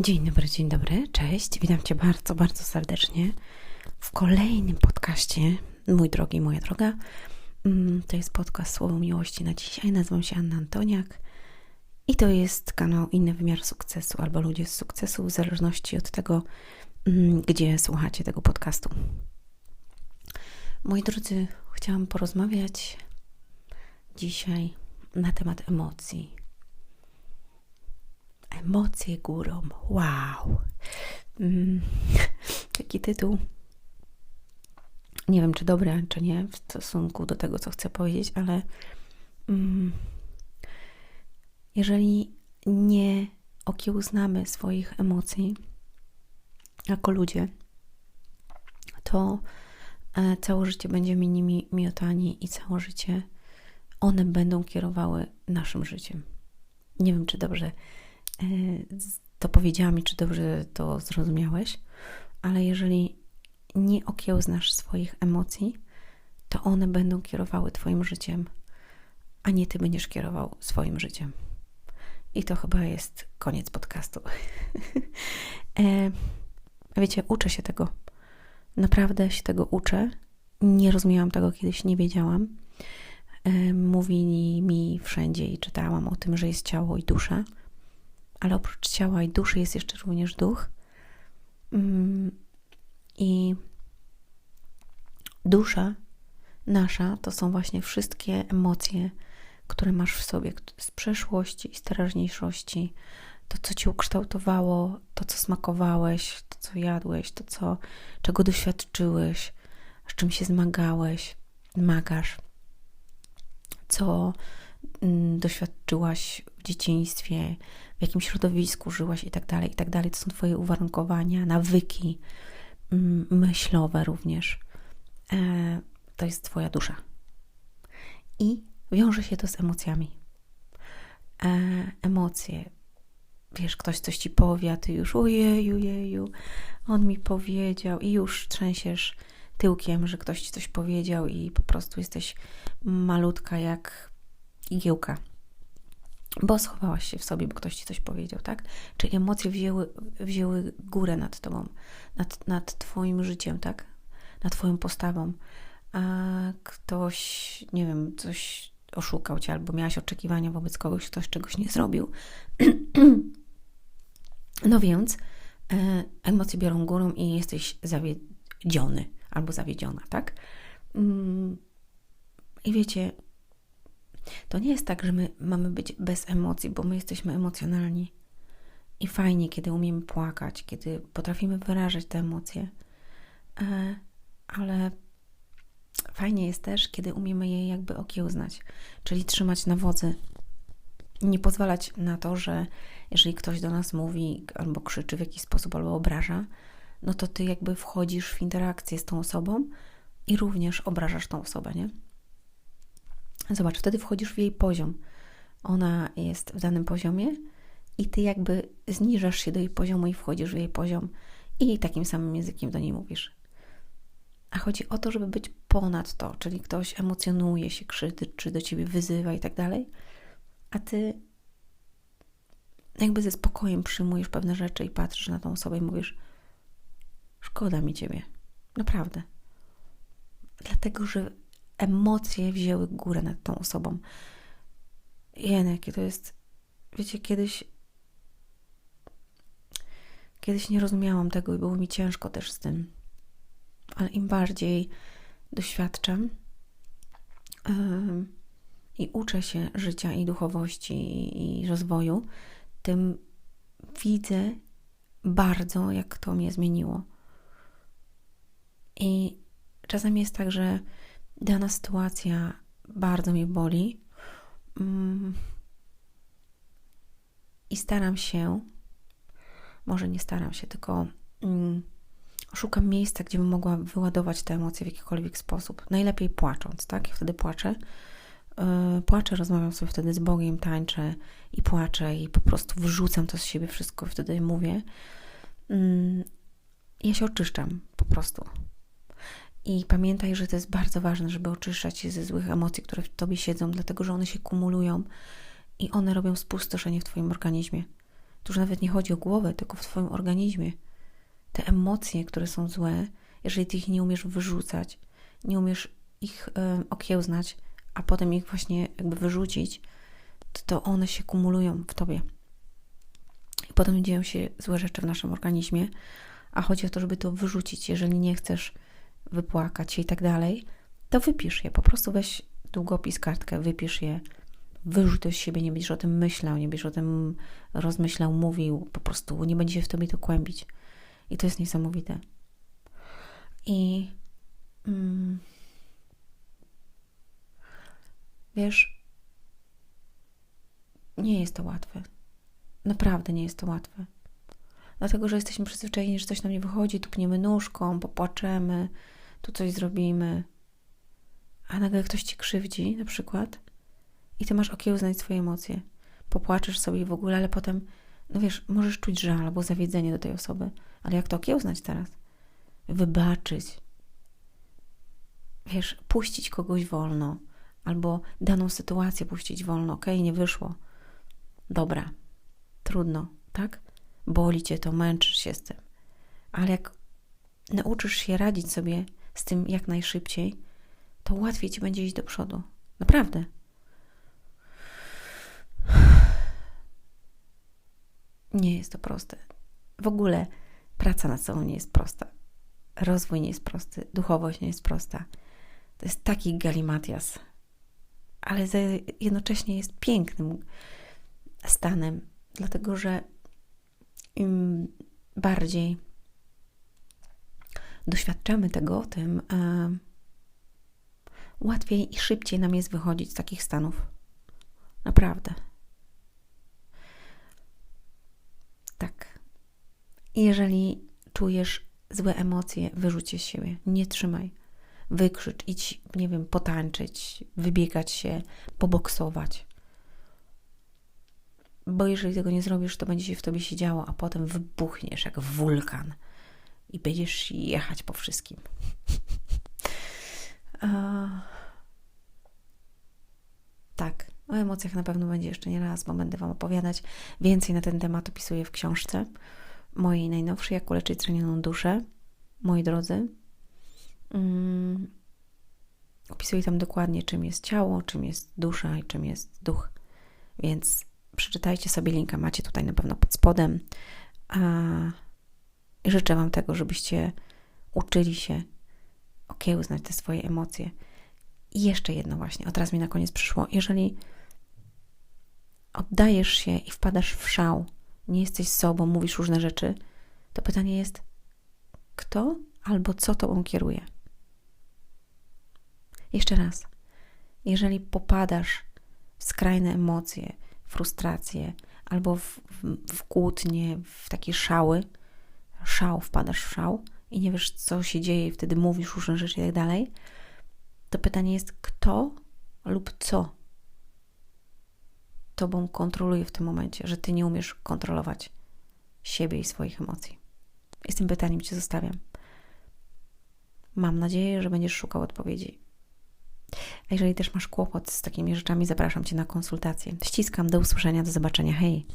Dzień dobry, dzień dobry, cześć. Witam Cię bardzo, bardzo serdecznie w kolejnym podcaście. Mój drogi, moja droga. Mm, to jest podcast Słowo Miłości na dzisiaj. Nazywam się Anna Antoniak i to jest kanał Inny Wymiar Sukcesu albo Ludzie z Sukcesu, w zależności od tego, mm, gdzie słuchacie tego podcastu. Moi drodzy, chciałam porozmawiać dzisiaj na temat emocji Emocje górą. Wow. Mm, taki tytuł. Nie wiem, czy dobry, czy nie w stosunku do tego, co chcę powiedzieć, ale mm, jeżeli nie okiełznamy swoich emocji jako ludzie, to e, całe życie będziemy nimi miotani i całe życie one będą kierowały naszym życiem. Nie wiem, czy dobrze to powiedziałam i czy dobrze to zrozumiałeś, ale jeżeli nie okiełznasz swoich emocji, to one będą kierowały Twoim życiem, a nie Ty będziesz kierował swoim życiem. I to chyba jest koniec podcastu. e, wiecie, uczę się tego. Naprawdę się tego uczę. Nie rozumiałam tego kiedyś, nie wiedziałam. E, mówili mi wszędzie i czytałam o tym, że jest ciało i dusza ale oprócz ciała i duszy jest jeszcze również duch. Mm, I dusza nasza to są właśnie wszystkie emocje, które masz w sobie z przeszłości i z teraźniejszości. To, co ci ukształtowało, to, co smakowałeś, to, co jadłeś, to, co, czego doświadczyłeś, z czym się zmagałeś, magasz, co doświadczyłaś w dzieciństwie, w jakim środowisku żyłaś i tak dalej, i tak dalej. To są Twoje uwarunkowania, nawyki mm, myślowe również. E, to jest Twoja dusza. I wiąże się to z emocjami. E, emocje. Wiesz, ktoś coś ci powie, a ty już ojeju, jeju, on mi powiedział i już trzęsiesz tyłkiem, że ktoś ci coś powiedział i po prostu jesteś malutka jak igiełka bo schowałaś się w sobie, bo ktoś ci coś powiedział, tak? Czy emocje wzięły, wzięły górę nad tobą, nad, nad twoim życiem, tak? Nad twoją postawą. A ktoś, nie wiem, coś oszukał cię, albo miałaś oczekiwania wobec kogoś, ktoś czegoś nie zrobił. no więc e, emocje biorą górą i jesteś zawiedziony albo zawiedziona, tak? Mm, I wiecie, to nie jest tak, że my mamy być bez emocji, bo my jesteśmy emocjonalni. I fajnie, kiedy umiemy płakać, kiedy potrafimy wyrażać te emocje, e, ale fajnie jest też, kiedy umiemy je jakby okiełznać, czyli trzymać na wodzy. Nie pozwalać na to, że jeżeli ktoś do nas mówi albo krzyczy w jakiś sposób, albo obraża, no to ty jakby wchodzisz w interakcję z tą osobą i również obrażasz tą osobę, nie? Zobacz, wtedy wchodzisz w jej poziom. Ona jest w danym poziomie i ty jakby zniżasz się do jej poziomu i wchodzisz w jej poziom i takim samym językiem do niej mówisz. A chodzi o to, żeby być ponad to, czyli ktoś emocjonuje się, krzyczy do ciebie, wyzywa i tak dalej, a ty jakby ze spokojem przyjmujesz pewne rzeczy i patrzysz na tą osobę i mówisz: Szkoda mi ciebie, naprawdę. Dlatego, że emocje wzięły górę nad tą osobą. Jene, jakie to jest. Wiecie, kiedyś. Kiedyś nie rozumiałam tego i było mi ciężko też z tym. Ale im bardziej doświadczam yy, i uczę się życia i duchowości i, i rozwoju, tym widzę bardzo, jak to mnie zmieniło. I czasami jest tak, że dana sytuacja bardzo mnie boli. Mm. I staram się, może nie staram się, tylko mm, szukam miejsca, gdzie bym mogła wyładować te emocje w jakikolwiek sposób. Najlepiej płacząc, tak? Ja wtedy płaczę. Yy, płaczę, rozmawiam sobie wtedy z Bogiem, tańczę i płaczę i po prostu wrzucam to z siebie wszystko, wtedy mówię. Yy, ja się oczyszczam po prostu. I pamiętaj, że to jest bardzo ważne, żeby oczyszczać się ze złych emocji, które w tobie siedzą, dlatego że one się kumulują i one robią spustoszenie w twoim organizmie. Tu już nawet nie chodzi o głowę, tylko w Twoim organizmie. Te emocje, które są złe, jeżeli Ty ich nie umiesz wyrzucać, nie umiesz ich um, okiełznać, a potem ich właśnie jakby wyrzucić, to one się kumulują w Tobie. I potem dzieją się złe rzeczy w naszym organizmie, a chodzi o to, żeby to wyrzucić. Jeżeli nie chcesz wypłakać się i tak dalej, to wypisz je. Po prostu weź długopis, kartkę, wypisz je, wyrzuć to z siebie, nie będziesz o tym myślał, nie będziesz o tym rozmyślał, mówił, po prostu nie będzie się w tobie to kłębić. I to jest niesamowite. I mm, wiesz, nie jest to łatwe. Naprawdę nie jest to łatwe. Dlatego, że jesteśmy przyzwyczajeni, że coś nam nie wychodzi, tupniemy nóżką, popłaczemy, tu coś zrobimy. A nagle ktoś ci krzywdzi, na przykład, i ty masz okiełznać swoje emocje. Popłaczesz sobie w ogóle, ale potem, no wiesz, możesz czuć żal albo zawiedzenie do tej osoby. Ale jak to okiełznać teraz? Wybaczyć. Wiesz, puścić kogoś wolno, albo daną sytuację puścić wolno. Okej, okay, nie wyszło. Dobra, trudno, tak? Boli cię to, męczysz się z tym. Ale jak nauczysz się radzić sobie z tym jak najszybciej, to łatwiej ci będzie iść do przodu. Naprawdę. Nie jest to proste. W ogóle praca nad sobą nie jest prosta. Rozwój nie jest prosty, duchowość nie jest prosta. To jest taki galimatias, ale jednocześnie jest pięknym stanem, dlatego że im bardziej doświadczamy tego, tym e, łatwiej i szybciej nam jest wychodzić z takich stanów. Naprawdę. Tak. Jeżeli czujesz złe emocje, wyrzuć je z siebie. Nie trzymaj. Wykrzycz, idź, nie wiem, potańczyć, wybiegać się, poboksować. Bo jeżeli tego nie zrobisz, to będzie się w tobie siedziało, a potem wybuchniesz jak wulkan i będziesz jechać po wszystkim. tak, o emocjach na pewno będzie jeszcze nie raz, bo będę Wam opowiadać. Więcej na ten temat opisuję w książce mojej najnowszej, jak uleczyć zranioną duszę. Moi drodzy, um, opisuję tam dokładnie, czym jest ciało, czym jest dusza i czym jest duch. Więc przeczytajcie sobie linka, macie tutaj na pewno pod spodem. A życzę Wam tego, żebyście uczyli się okiełznać te swoje emocje. I jeszcze jedno właśnie, od razu mi na koniec przyszło. Jeżeli oddajesz się i wpadasz w szał, nie jesteś sobą, mówisz różne rzeczy, to pytanie jest, kto albo co tobą kieruje? Jeszcze raz. Jeżeli popadasz w skrajne emocje, frustrację albo w, w, w kłótnie, w takie szały, szał, wpadasz w szał i nie wiesz, co się dzieje, i wtedy mówisz różne rzeczy i tak dalej, to pytanie jest, kto lub co tobą kontroluje w tym momencie, że ty nie umiesz kontrolować siebie i swoich emocji. I z tym pytaniem cię zostawiam. Mam nadzieję, że będziesz szukał odpowiedzi. A jeżeli też masz kłopot z takimi rzeczami, zapraszam cię na konsultację. Ściskam, do usłyszenia, do zobaczenia. Hej!